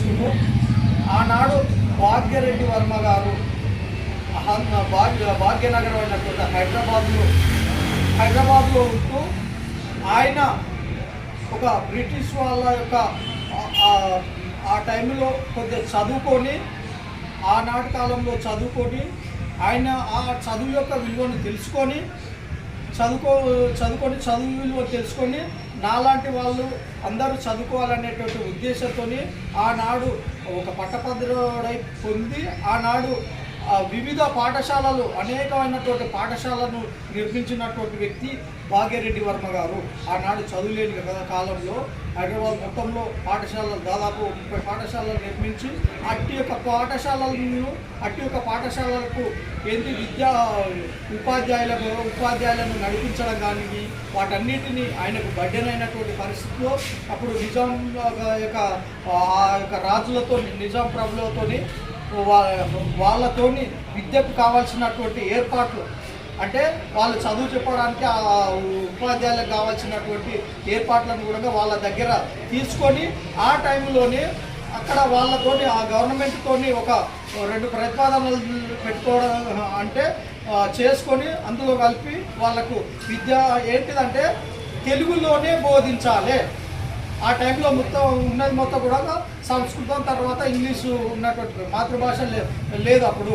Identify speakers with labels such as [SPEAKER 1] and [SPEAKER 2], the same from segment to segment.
[SPEAKER 1] చేసుకుంటే ఆనాడు భాగ్యరెడ్డి వర్మ గారు భాగ్య భాగ్యనగరం అయినటువంటి హైదరాబాద్లో హైదరాబాద్లో ఉంటూ ఆయన ఒక బ్రిటిష్ వాళ్ళ యొక్క ఆ- ఆ టైంలో కొద్దిగా చదువుకొని ఆనాటి కాలంలో చదువుకొని ఆయన ఆ చదువు యొక్క విలువను తెలుసుకొని చదువుకో చదువుకొని చదువు విలువ తెలుసుకొని నాలాంటి వాళ్ళు అందరూ చదువుకోవాలనేటువంటి ఉద్దేశంతో ఆనాడు ఒక పట్టభద్రుడై పొంది ఆనాడు వివిధ పాఠశాలలు అనేకమైనటువంటి పాఠశాలను నిర్మించినటువంటి వ్యక్తి భాగ్యరెడ్డి వర్మ గారు. ఆనాడు చదువులేని గత కాలంలో హైదరాబాద్ మొత్తంలో పాఠశాలలు దాదాపు ముప్పై పాఠశాలలు నిర్మించి అట్టి యొక్క పాఠశాలలను అట్టి యొక్క పాఠశాలలకు ఏంటి విద్యా ఉపాధ్యాయులకు ఉపాధ్యాయులను నడిపించడం కానీ వాటన్నిటిని ఆయనకు బడ్డెనైనటువంటి పరిస్థితిలో అప్పుడు నిజాం యొక్క ఆ యొక్క రాజులతో నిజాం ప్రభులతోని వాళ్ళతోని విద్యకు కావాల్సినటువంటి ఏర్పాట్లు. అంటే వాళ్ళు చదువు చెప్పడానికి ఆ ఉపాధ్యాయులకు కావాల్సినటువంటి ఏర్పాట్లను కూడా వాళ్ళ దగ్గర తీసుకొని ఆ టైంలోనే అక్కడ వాళ్ళతోని ఆ గవర్నమెంట్తోని ఒక రెండు ప్రతిపాదనలు పెట్టుకోవడం అంటే చేసుకొని అందులో కలిపి వాళ్ళకు విద్య ఏంటిదంటే తెలుగులోనే బోధించాలి. ఆ టైంలో మొత్తం ఉన్నది మొత్తం కూడా సంస్కృతం తర్వాత ఇంగ్లీషు ఉన్నటువంటి మాతృభాష లే- లేదు అప్పుడు.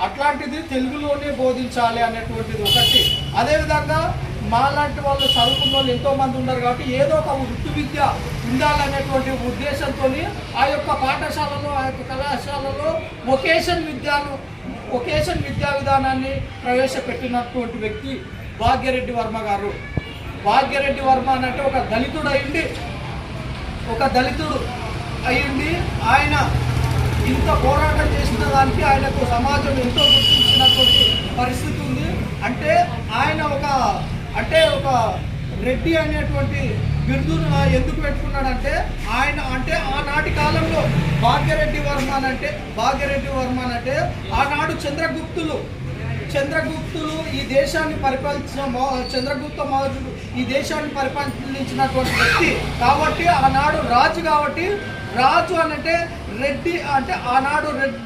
[SPEAKER 1] అట్లాంటిది తెలుగులోనే బోధించాలి అనేటువంటిది ఒకటి. అదేవిధంగా మాలాంటి వాళ్ళు చదువుకున్న వాళ్ళు ఎంతోమంది ఉన్నారు కాబట్టి ఏదో ఒక వృత్తి విద్య ఉండాలనేటువంటి ఉద్దేశంతో ఆ యొక్క పాఠశాలలో ఆ యొక్క కళాశాలలో వొకేషన్ విద్యను వొకేషన్ విద్యా విధానాన్ని ప్రవేశపెట్టినటువంటి వ్యక్తి భాగ్యరెడ్డి వర్మ గారు. భాగ్యరెడ్డి వర్మ అని అంటే ఒక దళితుడు అయింది ఒక దళితుడు అయ్యింది ఆయన ఇంత పోరాటం చేసిన దానికి ఆయనకు సమాజం ఎంతో గుర్తించినటువంటి పరిస్థితి ఉంది. అంటే ఆయన ఒక అంటే ఒక రెడ్డి అనేటువంటి బిరుదును ఎందుకు పెట్టుకున్నాడంటే ఆయన అంటే ఆనాటి కాలంలో భాగ్యరెడ్డి వర్మ అంటే భాగ్యరెడ్డి వర్మ అంటే ఆనాడు చంద్రగుప్తులు చంద్రగుప్తులు ఈ దేశాన్ని పరిపాలించిన చంద్రగుప్త మౌర్యుడు ఈ దేశాన్ని పరిపాలించినటువంటి వ్యక్తి కాబట్టి ఆనాడు రాజు కాబట్టి రాజు అనంటే అంటే రెడ్డి అంటే ఆనాడు రెడ్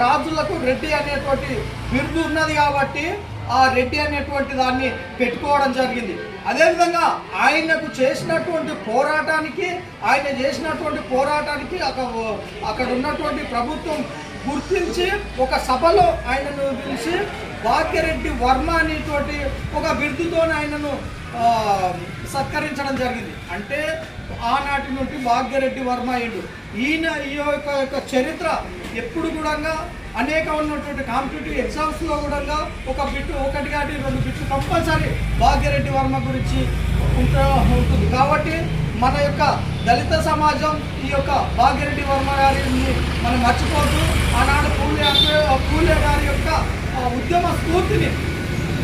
[SPEAKER 1] రాజులకు రెడ్డి అనేటువంటి బిరుదు ఉన్నది కాబట్టి ఆ రెడ్డి అనేటువంటి దాన్ని పెట్టుకోవడం జరిగింది. అదేవిధంగా ఆయనకు చేసినటువంటి పోరాటానికి ఆయన చేసినటువంటి పోరాటానికి అక్కడ అక్కడ ఉన్నటువంటి ప్రభుత్వం గుర్తించి ఒక సభలో ఆయనను పిలిచి భాగ్యరెడ్డి వర్మ అనేటువంటి ఒక బిరుదుతో ఆయనను సత్కరించడం జరిగింది. అంటే ఆనాటి నుండి భాగ్యరెడ్డి వర్మ అయ్యుడు. ఈయన ఈ యొక్క యొక్క చరిత్ర ఎప్పుడు కూడా అనేక ఉన్నటువంటి కాంపిటేటివ్ ఎగ్జామ్స్లో కూడా ఒక బిట్టు ఒకటి కానీ రెండు బిట్లు కంపల్సరీ భాగ్యరెడ్డి వర్మ గురించి ఉంటుంది. కాబట్టి మన యొక్క దళిత సమాజం ఈ యొక్క భాగ్యరెడ్డి వర్మ గారిని మనం మర్చిపోతూ ఆనాడు పూలే పూలే గారి యొక్క ఆ, ఉద్యమ స్ఫూర్తిని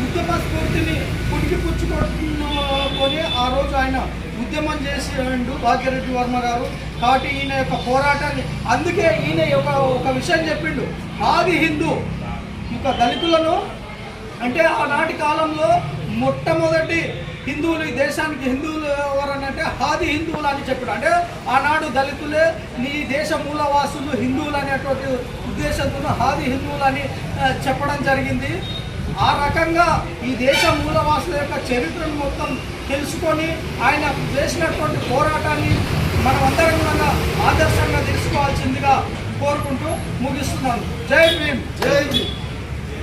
[SPEAKER 1] ఉద్యమ స్ఫూర్తిని పుడికి పుచ్చుకొని ఆ రోజు ఆయన ఉద్యమం చేసిండు భాగ్యరెడ్డి వర్మ గారు. కాబట్టి ఈయన యొక్క పోరాటాన్ని అందుకే ఈయన ఒక ఒక విషయం చెప్పిండు. ఆది హిందూ యొక్క దళితులను అంటే ఆనాటి కాలంలో మొట్టమొదటి హిందువులు ఈ దేశానికి హిందువులు ఎవరనంటే ఆది హిందువులు అని చెప్పాడు. అంటే ఆనాడు దళితులే నీ దేశ మూలవాసులు హిందువులు అనేటువంటి ఉద్దేశంతో ఆది హిందువులు అని చెప్పడం జరిగింది. ఆ రకంగా ఈ దేశ మూలవాసుల యొక్క చరిత్రను మొత్తం తెలుసుకొని ఆయన చేసినటువంటి పోరాటాన్ని మనమందరం కూడా ఆదర్శంగా తెలుసుకోవాల్సిందిగా కోరుకుంటూ ముగిస్తున్నాను. జై భీమ్.
[SPEAKER 2] జై భీమ్.